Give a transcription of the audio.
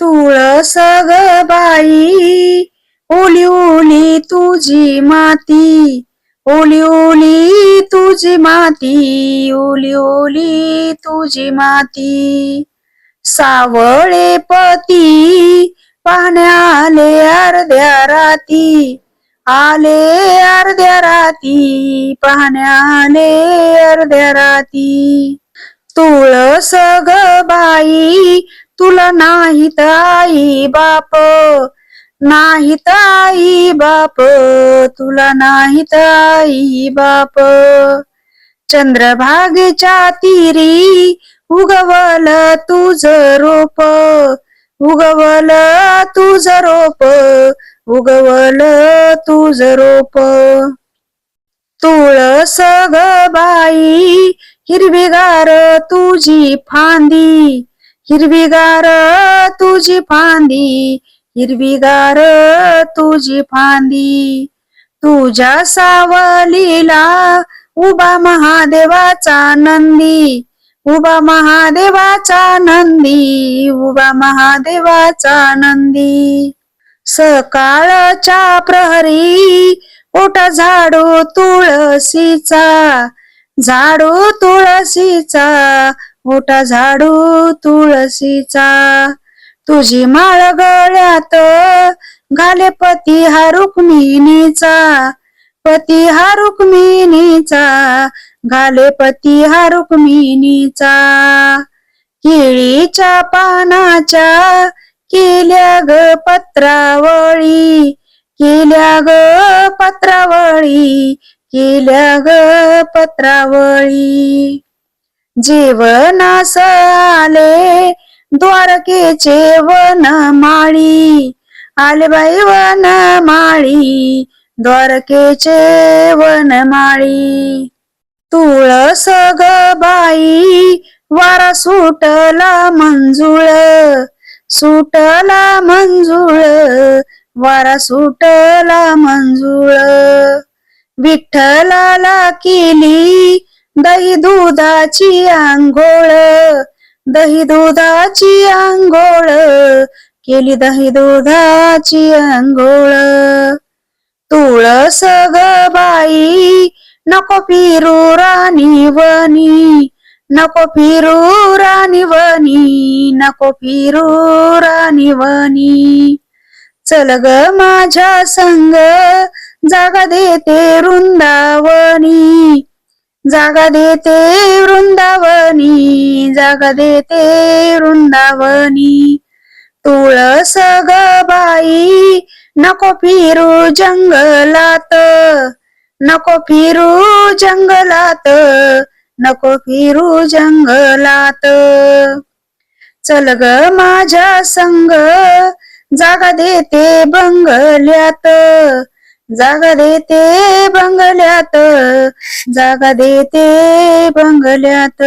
तुळस ग बाई ओली ओली तुझी माती ओली ओली तुझी माती ओली ओली तुझी माती. सावळे पती पाण्याले अर्ध्या राती आले अर्ध्या राती पाण्याले अर्ध्या राती. तुळस ग बाई तुला नाहीत आई बाप. नाहीत आई बाप. तुला नाहीत आई बाप. चंद्रभागेच्या तिरी उगवल तुझ रोप. उगवल तुझ रोप. उगवल तुझ रोप. तुळस ग बाई हिरवीगार तुझी फांदी. हिरवीगार तुझी फांदी हिरवीगार तुझी फांदी. तुझ्या सावलीला उभा महादेवाचा नंदी उभा महादेवाचा नंदी उभा महादेवाचा नंदी. सकाळच्या प्रहरी ओट झाडू तुळशीचा झाडू तुळशीचा मोठा झाडू तुळशीचा. तुझी माळ गळ्यात घाले पती हा रुक्मिणीचा. पती हा रुक्मिणीचा घाले पती हा रुक्मिणीचा. केळीच्या पानाच्या केल्या ग पत्रावळी केल्या ग पत्रावळी केल्या ग पत्रावळी. जेवणास आले द्वारकेचे वन माळी. आले बाई वन माळी द्वारकेचे वन माळी. तुळस ग बाई वारा सुटला मंजुळ. सुटला मंजुळ वारा सुटला मंजुळ. विठ्ठलाला केली दही दुधाची आंघोळ दही दुधाची आंघोळ केली दही दुधाची आंघोळ. तुळस ग बाई नको फिरू राणी वनी नको फिरू राणी वनी नको फिरू राणी वनी. चल ग माझ्या संग जागा देते वृंदावनी. जागा देते वृंदावनी जागा देते वृंदावनी. तुळस ग बाई नको फिरू जंगलात नको फिरू जंगलात नको फिरू जंगलात. चल ग माझ्या संग जागा देते बंगल्यात जागा देते बंगल्यात. जागा देते बंगल्यात.